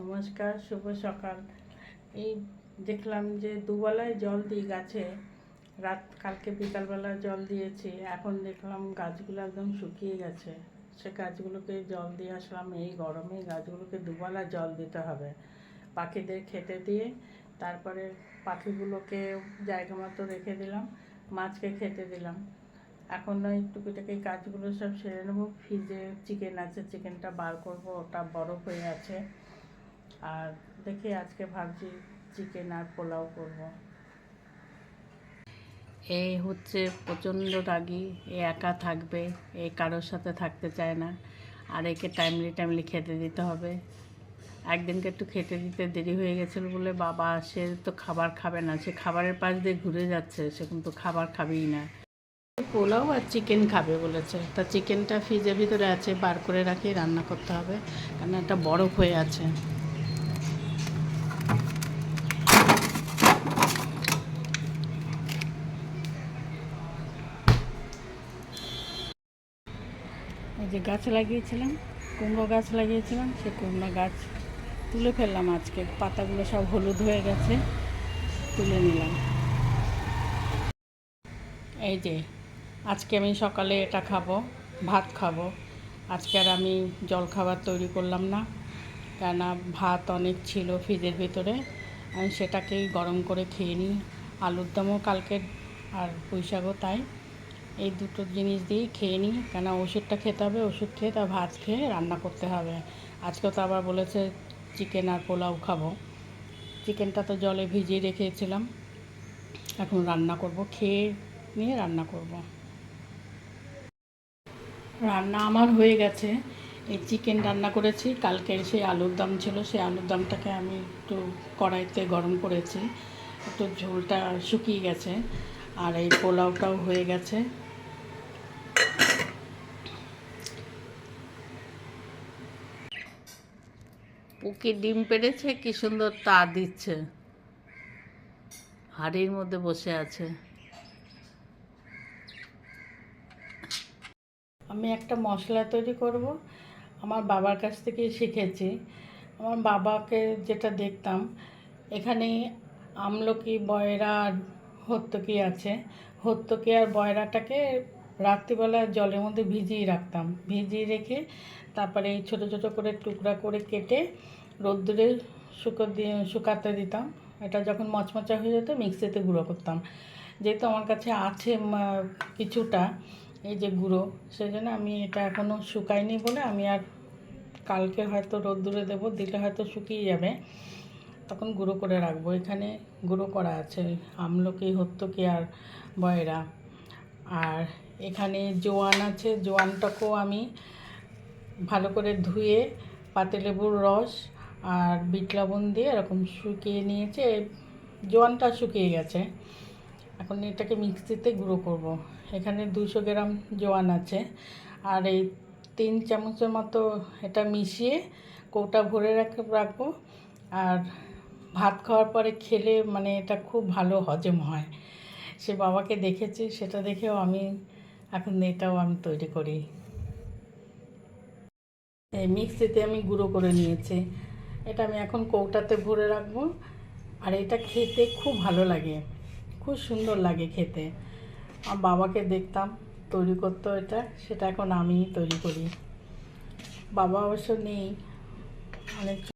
নমস্কার, শুভ সকাল। এই দেখলাম যে দুবেলায় জল দিই গাছে, রাত, কালকে বিকালবেলা জল দিয়েছি, এখন দেখলাম গাছগুলো একদম শুকিয়ে গেছে। সে গাছগুলোকে জল দিয়ে আসলাম, এই গরমে গাছগুলোকে দুবেলা জল দিতে হবে। পাখিদের খেতে দিয়ে, তারপরে পাখিগুলোকে জায়গা মতো রেখে দিলাম, মাছকে খেতে দিলাম। এখন ওই টুকিটাকি কাজগুলো সব সেরে নেব, ফ্রিজে চিকেন আছে, চিকেনটা বার করব, ওটা বরফ হয়ে আছে। আর দেখি আজকে ভাবছি চিকেন আর পোলাও করব। এই হচ্ছে প্রচণ্ড রাগী, এ একা থাকবে, এ কারোর সাথে থাকতে চায় না, আর একে টাইমলি টাইমলি খেতে দিতে হবে। একদিনকে একটু খেতে দিতে দেরি হয়ে গেছিল বলে বাবা সে তো খাবার খাবে না, সে খাবারের পাশ দিয়ে ঘুরে যাচ্ছে, সে কিন্তু খাবার খাবেই না। পোলাও আর চিকেন খাবে বলেছে, তা চিকেনটা ফ্রিজের ভিতরে আছে, বার করে রাখি, রান্না করতে হবে কারণ একটা বরফ হয়ে আছে। যে গাছ লাগিয়েছিলাম, কুমড়ো গাছ লাগিয়েছিলাম, সে কুমড়ো গাছ তুলে ফেললাম আজকে। পাতাগুলো সব হলুদ হয়ে গেছে, তুলে নিলাম। এই যে, আজকে আমি সকালে এটা খাব, ভাত খাব। আজকে আর আমি জল খাবার তৈরি করলাম না, কেননা ভাত অনেক ছিল ফ্রিজের ভিতরে। আমি সেটাকেই গরম করে খেয়ে নিই। আলুর দমও কালকে আর পুঁইশাকও তাই। এই দুটো জিনিস দিয়েই খেয়ে নিই। কেন ওষুধটা খেতে হবে, ওষুধ খেয়ে তা ভাত খেয়ে রান্না করতে হবে। আজকে তো আবার বলেছে চিকেন আর পোলাও খাব। চিকেনটা তো জলে ভিজিয়ে রেখেছিলাম। এখন রান্না করব, খেয়ে নিয়ে রান্না করব। রান্না আমার হয়ে গেছে। এই চিকেন রান্না করেছি। কালকে সেই আলুর দম ছিল, সেই আলুর দমটাকে আমি একটু কড়াইতে গরম করেছি। একটু ঝোলটা শুকিয়ে গেছে। আর এই পোলাওটাও হয়ে গেছে। পুকি ডিম পেড়েছে? কি সুন্দর তা দিচ্ছে। হাড়ির মধ্যে বসে আছে। আমি একটা মশলা তৈরি করব। আমার বাবার কাছ থেকে শিখেছি। আমার বাবাকে যেটা দেখতাম, এখানে আমলকি, বয়রা আর হত্তকি আছে। হত্তকি আর বয়রাটাকে রাত্রিবেলা জলের মধ্যে ভিজিয়ে রাখতাম। ভিজিয়ে রেখে তারপরে এই ছোটো ছোটো করে টুকরা করে কেটে রোদ্দুরে শুকো দিয়ে, শুকাতে দিতাম। এটা যখন মচমচা হয়ে যেত, মিক্সিতে গুঁড়ো করতাম। যেহেতু আমার কাছে আছে কিছুটা এই যে গুঁড়ো সেই জন্য আমি এটা এখনও শুকাইনি বলে আমি আর কালকে হয়তো রোদ্দুরে দেবো, দিলে হয়তো শুকিয়ে যাবে। তখন গুঁড়ো করে রাখব। এখানে গুঁড়ো করা আছে। আমলকি, হত্তকি আর বয়রা। আর এখানে জোয়ান আছে, জোয়ানটাকেও আমি ভালো করে ধুয়ে পাতিলেবুর রস আর বিট লবণ দিয়ে এরকম শুকিয়ে নিয়েছে। জোয়ানটা শুকিয়ে গেছে। এখন এটাকে মিক্সিতে গুঁড়ো করব। এখানে দুশো গ্রাম জোয়ান আছে। আর এই তিন চামচের মতো এটা মিশিয়ে কৌটা ভরে রাখ, রাখব। আর ভাত খাওয়ার পরে খেলে মানে এটা খুব ভালো হজম হয়। সে বাবাকে দেখেছি, সেটা দেখেও আমি, এখন এটাও আমি তৈরি করি। এই মিক্সিতে আমি গুঁড়ো করে নিয়েছি। এটা আমি এখন কৌটাতে ভরে রাখব। আর এটা খেতে খুব ভালো লাগে। খুব সুন্দর লাগে খেতে। আমার বাবাকে দেখতাম তৈরি করতো এটা, সেটা এখন আমিই তৈরি করি। বাবা অবশ্য নেই। অনেক